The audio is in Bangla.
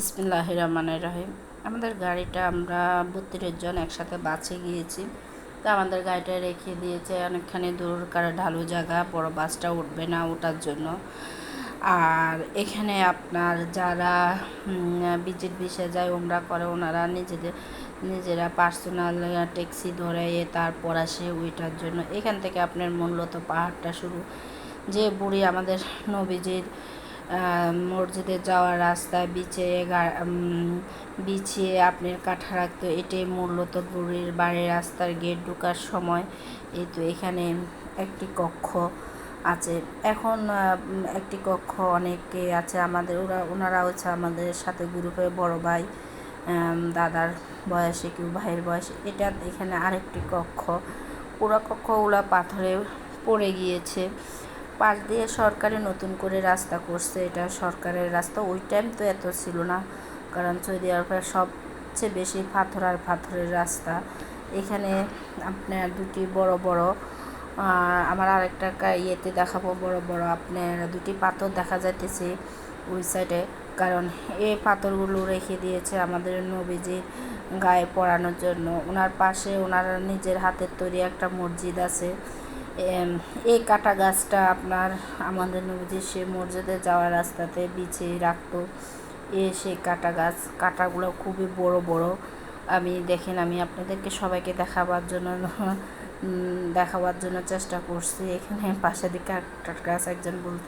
বিসমিল্লাহ রহমানের রহিম। আমাদের গাড়িটা আমরা বত্রিশ জন একসাথে বাসে গিয়েছি। তো আমাদের গাড়িটা রেখে দিয়েছে অনেকখানি দূর কারও ঢালু জায়গা, বড় বাসটা উঠবে না ওঠার জন্য। আর এখানে আপনার যারা বিজিট বিষে যায় ওমরা করে, ওনারা নিজেদের, নিজেরা পার্সোনাল ট্যাক্সি ধরে তারপর আসে ওইটার জন্য। এখান থেকে আপনার মূলত পাহাড়টা শুরু। যে বুড়ি আমাদের নবীজির মসজিদে যাওয়ার রাস্তায় বিছিয়ে বিছিয়ে আপনার কাঠা রাখতো, এটাই মূলত বুড়ির বাড়ির রাস্তার গেট ঢুকার সময়। এই তো এখানে একটি কক্ষ আছে। এখন একটি কক্ষ অনেকে আছে আমাদের, ওরা ওনারা হচ্ছে আমাদের সাথে গ্রুপে বড় ভাই দাদার বয়সে কেউ ভাইয়ের বয়সে। এটা এখানে আরেকটি কক্ষ। পুরো কক্ষ ওলা পাথরে পড়ে গিয়েছে। পাশ দিয়ে সরকারে নতুন করে রাস্তা করছে, এটা সরকারের রাস্তা, ওই টাইম তো এত ছিল না। কারণ সৌদি আরবে সবচেয়ে বেশি পাথর আর পাথরের রাস্তা। এখানে আপনার দুটি বড় বড় আমার আরেকটা ইয়েতে দেখাবো, বড় বড় আপনার দুটি পাথর দেখা যাইতেছে ওই সাইডে কারণ এই পাথরগুলো রেখে দিয়েছে আমাদের নবীজি গায়ে পড়ানোর জন্য। ওনার পাশে ওনার নিজের হাতের তৈরি একটা মসজিদ আছে। এই কাটা গাছটা আপনার আমাদের নবীজি সে মসজিদে যাওয়ার রাস্তাতে বিছিয়ে রাখতো। এ সেই কাটা গাছ, কাটাগুলো খুবই বড় বড়। আমি, দেখেন, আমি আপনাদেরকে সবাইকে দেখাবার জন্য দেখাবার জন্য চেষ্টা করছি। এখানে পাশে দিকে একটা গাছ একজন বলতে